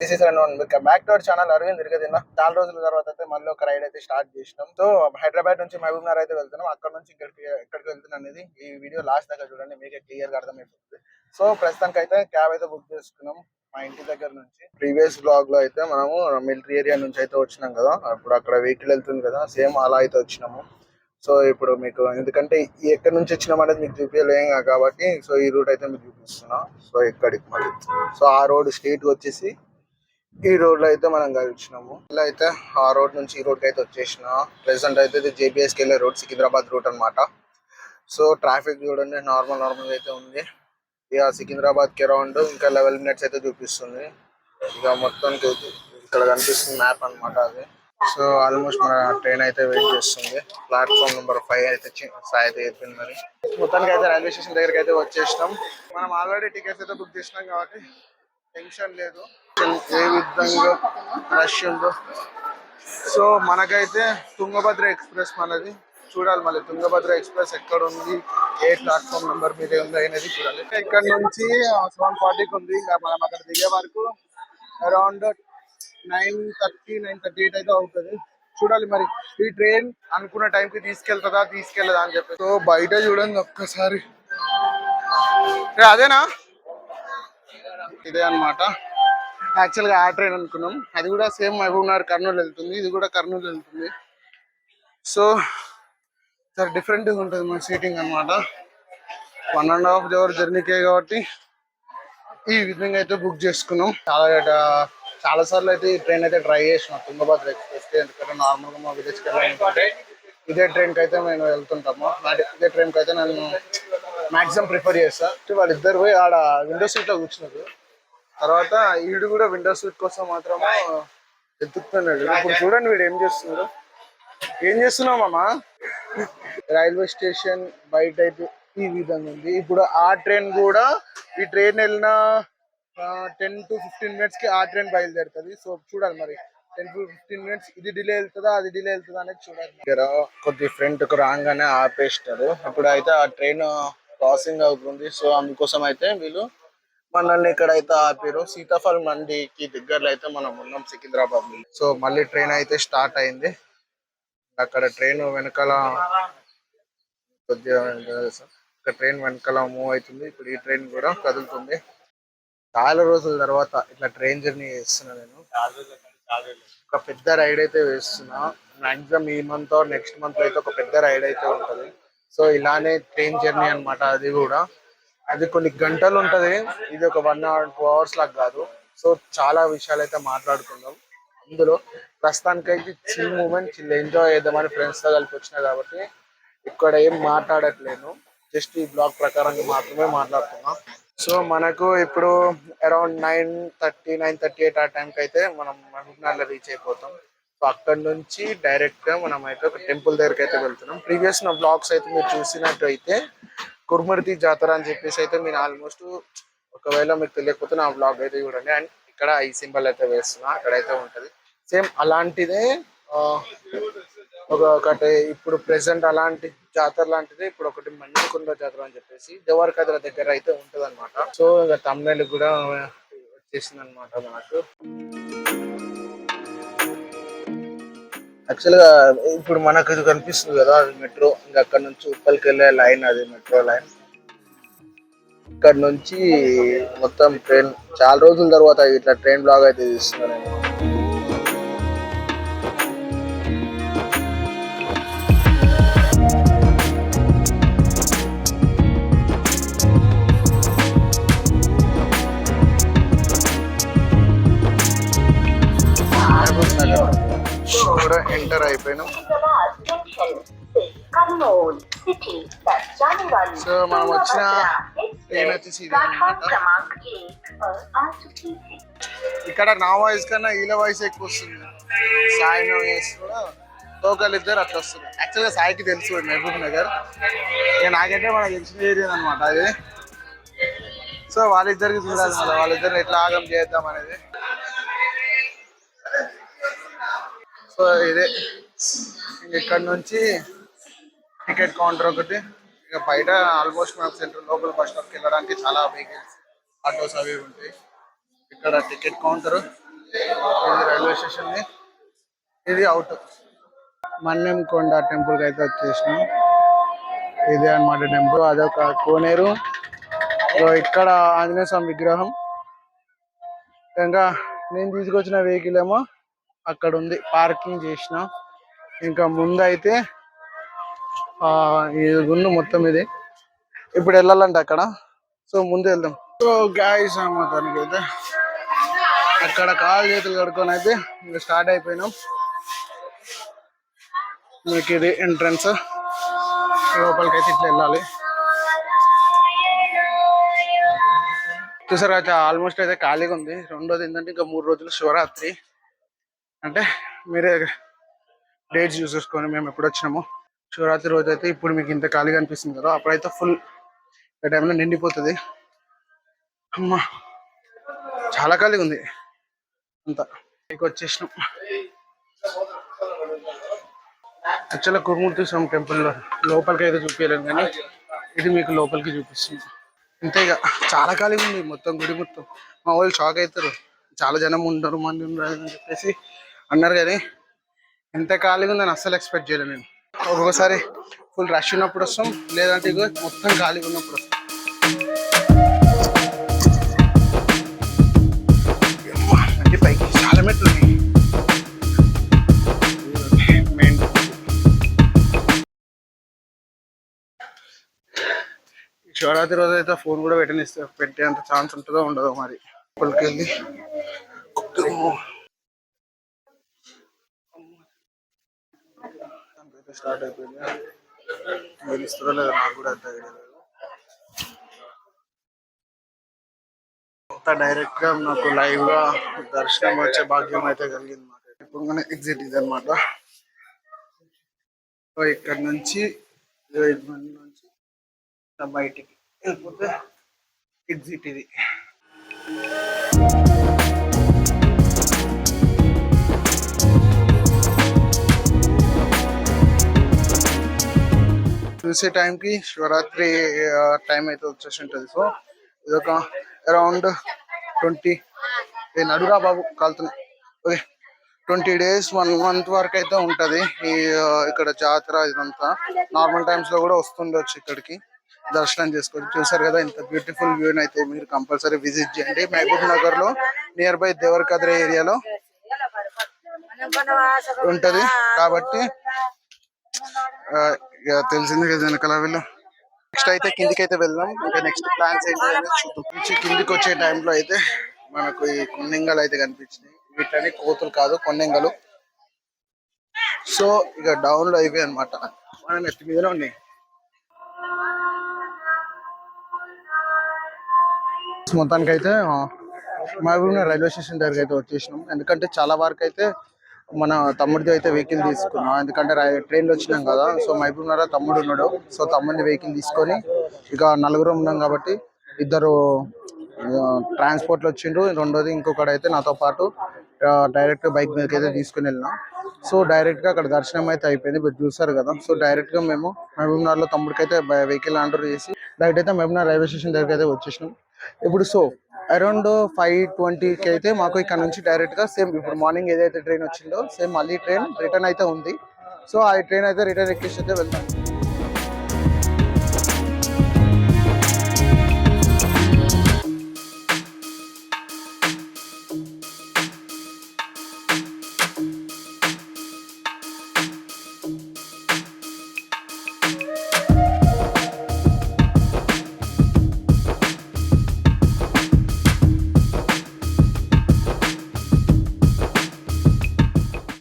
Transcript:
This is back to our channel Arvind తిరగదిన్న చాలా రోజుల తర్వాత అయితే మళ్ళీ ఒక రైడ్ అయితే స్టార్ట్ చేసినాం. సో హైదరాబాద్ నుంచి మహబూబ్ నగర్ అయితే వెళ్తున్నాం. అక్కడ నుంచి ఇక్కడికి ఎక్కడికి వెళ్తున్నాం అనేది ఈ వీడియో లాస్ట్ దాకా చూడండి మీకే క్లియర్గా అర్థమైపోతుంది. సో ప్రస్తుతానికి అయితే క్యాబ్ అయితే బుక్ చేసుకున్నాం మా ఇంటి దగ్గర నుంచి. ప్రీవియస్ బ్లాగ్లో అయితే మనము మిలిటరీ ఏరియా నుంచి అయితే వచ్చినాం కదా. అప్పుడు అక్కడ వెహికల్ వెళ్తుంది కదా సేమ్ అలా అయితే వచ్చినాము. సో ఇప్పుడు మీకు ఎందుకంటే ఎక్కడి నుంచి వచ్చినాం అనేది మీకు చూపించలేం కాబట్టి సో ఈ రూట్ అయితే మీకు చూపిస్తున్నా. సో ఇక్కడికి మళ్ళీ. సో ఆ రోడ్ స్ట్రీట్ వచ్చేసి ఈ రోడ్లో అయితే మనం కలిసినాము ఇలా అయితే ఆ రోడ్ నుంచి ఈ రోడ్ అయితే వచ్చేసిన. ప్రెసెంట్ అయితే ఇది జేబీఎస్కి వెళ్ళే రోడ్ సికింద్రాబాద్ రూట్ అన్నమాట. సో ట్రాఫిక్ చూడండి నార్మల్ నార్మల్ అయితే ఉంది. ఇక సికింద్రాబాద్కి అరౌండ్ ఇంకా లెవెల్ మినిట్స్ అయితే చూపిస్తుంది. ఇక మొత్తానికి ఇక్కడ కనిపిస్తుంది మ్యాప్ అన్నమాట అది. సో ఆల్మోస్ట్ మన ట్రైన్ అయితే వెయిట్ చేస్తుంది. ప్లాట్ఫామ్ నెంబర్ ఫైవ్ అయితే సాయి అయితే చెప్పింది మరి. మొత్తానికి అయితే రైల్వే స్టేషన్ దగ్గరికి అయితే వచ్చేసినాం. మనం ఆల్రెడీ టికెట్స్ అయితే బుక్ చేసినాం కాబట్టి టెన్షన్ లేదు. ఏ విధంగా రష్ ఉందో. సో మనకైతే తుంగభద్ర ఎక్స్ప్రెస్ మనది. చూడాలి మళ్ళీ తుంగభద్ర ఎక్స్ప్రెస్ ఎక్కడ ఉంది ఏ ప్లాట్ఫామ్ నెంబర్ మీద ఉంది అనేది చూడాలి. ఇక్కడ నుంచి సెవెన్ ఫార్టీకి ఉంది. ఇంకా మనం అక్కడ దిగే వరకు around nine thirty nine thirty eight అయితే అవుతుంది. చూడాలి మరి ఈ ట్రైన్ అనుకున్న టైంకి తీసుకెళ్తుందా తీసుకెళ్ళదా అని చెప్పి సో బయట చూడండి ఒక్కసారి. అదేనా? ఇదే అన్నమాట. యాక్చువల్గా ఆ ట్రైన్ అనుకున్నాం. అది కూడా సేమ్ మహబూబ్ నగర్ కర్నూలు వెళ్తుంది. ఇది కూడా కర్నూలు వెళ్తుంది. సో సార్ డిఫరెంట్గా ఉంటుంది మన సీటింగ్ అన్నమాట. వన్ అండ్ హాఫ్ అవర్ జర్నీకే కాబట్టి ఈ విధంగా అయితే బుక్ చేసుకున్నాం. చాలా ట- చాలా సార్లు అయితే ఈ ట్రైన్ అయితే ట్రై చేసినాం. తుంగభద్ర ఎక్స్ప్రెస్ ఎందుకంటే నార్మల్గా మా విలేజ్కి వెళ్ళాలంటే ఇదే ట్రైన్కి అయితే మేము వెళ్తుంటాము. ఇదే ట్రైన్కి అయితే నేను మాక్సిమం ప్రిఫర్ చేస్తాను వాళ్ళిద్దరు పోయి ఆడ విండో సీట్లో కూర్చున్నారు. తర్వాత వీడు కూడా విండో సీట్ కోసం మాత్రం ఎత్తుకుతున్నాడు. ఇప్పుడు చూడండి వీడు ఏం చేస్తున్నాడు. ఏం చేస్తున్నావు మామా? రైల్వే స్టేషన్ బయట అయితే ఈ విధంగా ఉంది. ఇప్పుడు ఆ ట్రైన్ కూడా ఈ ట్రైన్ వెళ్ళిన టెన్ టు ఫిఫ్టీన్ మినిట్స్కి ఆ ట్రైన్ బయలుదేరుతుంది. సో చూడాలి మరి. టెన్ టు ఫిఫ్టీన్ మినిట్స్ ఇది డిలే వెళ్తుందా అది డిలే వెళ్తుందా అనేది చూడాలి దగ్గర కొద్ది ఫ్రంట్కు రాగానే ఆపేస్తారు ఇప్పుడు అయితే ఆ ట్రైన్ క్రాసింగ్ అవుతుంది. సో అందుకోసం అయితే వీళ్ళు మనల్ని ఇక్కడ అయితే ఆపారు. సీతాఫల్ మండికి దగ్గరలో అయితే మనం ఉన్నాం సికింద్రాబాద్ సో మళ్ళీ ట్రైన్ అయితే స్టార్ట్ అయింది. అక్కడ ట్రైన్ వెనకాల కొద్దిగా ఇక్కడ ట్రైన్ వెనకాల మూవ్ అవుతుంది. ఇప్పుడు ఈ ట్రైన్ కూడా కదులుతుంది. చాలా రోజుల తర్వాత ఇట్లా ట్రైన్ జర్నీ చేస్తున్నా నేను. ఒక పెద్ద రైడ్ అయితే వేస్తున్నా మాక్సిమం ఈ మంత్ నెక్స్ట్ మంత్ అయితే ఒక పెద్ద రైడ్ అయితే ఉంటుంది. సో ఇలానే ట్రైన్ జర్నీ అన్నమాట అది కూడా. అది కొన్ని గంటలు ఉంటది ఇది ఒక వన్ అవర్ టూ అవర్స్ లాగా కాదు. సో చాలా విషయాలు అయితే మాట్లాడుకుందాం అందులో ప్రస్తుతానికైతే చిల్ మూమెంట్ చిల్ ఎంజాయ్ చేద్దామని ఫ్రెండ్స్తో కలిపి వచ్చినా కాబట్టి ఇక్కడ ఏం మాట్లాడట్లేను. జస్ట్ ఈ బ్లాగ్ ప్రకారంగా మాత్రమే మాట్లాడుతున్నాం. సో మనకు ఇప్పుడు around nine thirty nine thirty eight ఆ టైంకి అయితే మనం మహబూబ్నగర్లో రీచ్ అయిపోతాం. సో అక్కడ నుంచి డైరెక్ట్గా మనం అయితే ఒక టెంపుల్ దగ్గరికి అయితే వెళ్తున్నాం. ప్రీవియస్ నా బ్లాగ్స్ అయితే మీరు చూసినట్టు అయితే కుర్మర్తి జాతర అని చెప్పేసి అయితే మీరు ఆల్మోస్ట్ ఒకవేళ మీకు తెలియకపోతే నా బ్లాగ్ అయితే చూడండి. అండ్ ఇక్కడ ఈ సింబల్ అయితే వేస్తున్నా అక్కడైతే ఉంటది. సేమ్ అలాంటిదే ఆ, ఒక ఒకటి ఇప్పుడు ప్రెసెంట్ అలాంటి జాతర లాంటిది ఇప్పుడు ఒకటి మన్యకుంద జాతర అని చెప్పేసి దేవరకద్ర దగ్గర అయితే ఉంటుంది అనమాట సో ఇక తమిళ కూడా వచ్చేసింది అనమాట మనకు. యాక్చువల్గా ఇప్పుడు మనకు ఇది కనిపిస్తుంది కదా అది మెట్రో ఇంకా అక్కడ నుంచి ఉప్పల్కి వెళ్ళే లైన్ అది మెట్రో లైన్ ఇక్కడ నుంచి మొత్తం ట్రైన్ చాలా రోజుల తర్వాత ఇట్లా ట్రైన్ బ్లాగ్ అయితే తీస్తున్నాను సో మనం వచ్చిన వచ్చేసి ఇది ఇక్కడ నా వాయిస్ కన్నా వీళ్ళ వాయిస్ ఎక్కువ వస్తుంది. సాయి వాయిస్ కూడా లోకల్ ఇద్దరు అట్లా వస్తున్నారు. యాక్చువల్గా సాయికి తెలుసు మహబూబ్ నగర్. ఇక నాకంటే మనకు తెలిసిన ఏరియా అనమాట అది. సో వాళ్ళిద్దరికి చూడాలి మళ్ళీ. వాళ్ళిద్దరిని ఎట్లా ఆగం చేద్దాం అనేది. సో ఇదే. ఇక్కడ నుంచి టికెట్ కౌంటర్ ఒకటి. ఇక బయట ఆల్మోస్ట్ మనకు సెంట్రల్ లోకల్ బస్ స్టాప్కి వెళ్ళడానికి చాలా వెహికల్స్ ఆటోస్ అవి ఉంటాయి. ఇక్కడ టికెట్ కౌంటర్ ఇది రైల్వే స్టేషన్ ఇది అవుట్ మన్నెం కొండ టెంపుల్కి అయితే వచ్చేసినాం. ఇదే అన్నమాట టెంపుల్ అదొక కోనేరు. ఇక్కడ ఆంజనేయ స్వామి విగ్రహం. ఇంకా నేను తీసుకొచ్చిన వెహికల్ ఏమో అక్కడ ఉంది. పార్కింగ్ చేసిన. ఇంకా ముందు అయితే ఇది గుండు మొత్తం ఇది. ఇప్పుడు వెళ్ళాలంటే అక్కడ. సో ముందు వెళ్దాం. సో గ్యాస్ మొత్తానికి అయితే అక్కడ కాలు చేతులు కడుక్కొని అయితే ఇంకా స్టార్ట్ అయిపోయినాం. మీకు ఇది ఎంట్రన్స్ లోపలికి అయితే ఇట్లా వెళ్ళాలి. చూసారు అయితే ఆల్మోస్ట్ అయితే ఖాళీగా ఉంది. రెండోది ఏంటంటే ఇంకా మూడు రోజులు శివరాత్రి. అంటే మీరే డేట్స్ చూసేసుకొని మేము ఎప్పుడు వచ్చినామో. శివరాత్రి రోజు అయితే ఇప్పుడు మీకు ఇంత ఖాళీగా అనిపిస్తుంది కదా అప్పుడైతే ఫుల్ ఈ టైంలో నిండిపోతుంది. అమ్మా చాలా ఖాళీగా ఉంది అంతా. మీకు వచ్చేసినాం. యాక్చువల్గా కురుమూర్తి స్వామి టెంపుల్లో లోపలికి అయితే చూపించలేను కానీ ఇది మీకు లోపలికి చూపిస్తుంది. అంతే ఇక చాలా ఖాళీగా ఉంది మొత్తం గుడి మొత్తం. మా వాళ్ళు షాక్ అవుతారు. చాలా జనం ఉంటారు మంది ఉన్నారు అని చెప్పేసి అన్నారు కానీ ఎంత ఖాళీగా ఉందని అస్సలు ఎక్స్పెక్ట్ చేయలేదు నేను. ఒక్కొక్కసారి ఫుల్ రష్ ఉన్నప్పుడు వస్తాం లేదంటే ఇక మొత్తం ఖాళీగా ఉన్నప్పుడు వస్తాం. అంటే పైకి చాలా మెట్లు ఉన్నాయి. మెయిన్ శివరాత్రి రోజు అయితే ఫోన్ కూడా పెట్టనిస్తే పెట్టేంత ఛాన్స్ ఉంటుందో ఉండదో మరి. లోపలికి వెళ్ళి అయితే స్టార్ట్ అయిపోయింది. గెలుస్తుందో లేదో నాకు కూడా అంత ఐడియా లేదు. అంతా డైరెక్ట్గా నాకు లైవ్గా దర్శనం వచ్చే భాగ్యం అయితే కలిగింది మాట ఇప్పుడు ఎగ్జిట్ ఇది అనమాట సో ఇక్కడ నుంచి ఇదిగో ఇది నుంచి బయటికి వెళ్ళిపోతే ఎగ్జిట్ ఇది. చూసే టైంకి శివరాత్రి టైం అయితే వచ్చేసి ఉంటుంది సో ఇదొక అరౌండ్ ట్వంటీ నడురా బాబు కాలుతున్నాయి okay twenty days one month వరకు అయితే ఉంటది ఈ ఇక్కడ జాతర ఇదంతా. నార్మల్ టైమ్స్లో కూడా వస్తుండొచ్చు ఇక్కడికి. దర్శనం చేసుకోవచ్చు చూసారు కదా ఇంత బ్యూటిఫుల్ వ్యూ అయితే మీరు కంపల్సరీ విజిట్ చేయండి. మహబూబ్ నగర్లో నియర్ బై దేవరకద్ర ఏరియాలో ఉంటది. కాబట్టి ఇక తెలిసింది కదా వెనకాల వీళ్ళు. నెక్స్ట్ అయితే కిందికి అయితే వెళ్దాం. ఇంకా నెక్స్ట్ ప్లాన్స్ ఏంటి చూద్దాం. నుంచి కిందికి వచ్చే టైంలో అయితే మనకు ఈ కొన్నింగలు అయితే కనిపించినాయి. వీటని కోతులు కాదు కొన్నింగలు సో ఇక డౌన్లో అనమాట మన నెక్స్ట్ మీదనే ఉన్నాయి. మొత్తానికి అయితే మహబూబ్ రైల్వే స్టేషన్ దగ్గర అయితే వచ్చేసినాం. ఎందుకంటే చాలా వరకు అయితే మన తమ్ముడితో అయితే వెహికల్ తీసుకున్నాం. ఎందుకంటే ట్రైన్లో వచ్చినాం కదా సో మైపున్నారా నగర్ తమ్ముడు ఉన్నాడు. సో తమ్ముడిని వెహికల్ తీసుకొని ఇక నలుగురు ఉన్నాం కాబట్టి ఇద్దరు ట్రాన్స్పోర్ట్లో వచ్చిండ్రు. రెండోది ఇంకొకటి అయితే నాతో పాటు డైరెక్ట్ బైక్ మీదకి అయితే తీసుకుని వెళ్ళినాం. సో డైరెక్ట్గా అక్కడ దర్శనం అయితే అయిపోయింది. మీరు చూసారు కదా. సో డైరెక్ట్గా మేము మహబూబ్నగర్లో లో తమ్ముడికి అయితే వెహికల్ ఆర్డర్ చేసి డైరెక్ట్ అయితే మహబూబ్నగర్ రైల్వే స్టేషన్ దగ్గర అయితే వచ్చేసినాం. ఇప్పుడు సో అరౌండ్ ఫైవ్ ట్వంటీకి అయితే మాకు ఇక్కడ నుంచి డైరెక్ట్గా సేమ్ ఇప్పుడు మార్నింగ్ ఏదైతే ట్రైన్ వచ్చిందో సేమ్ మళ్ళీ ట్రైన్ రిటర్న్ అయితే ఉంది. సో ఆ ట్రైన్ అయితే రిటర్న్ ఎక్కేసి అయితే వెళ్తాం.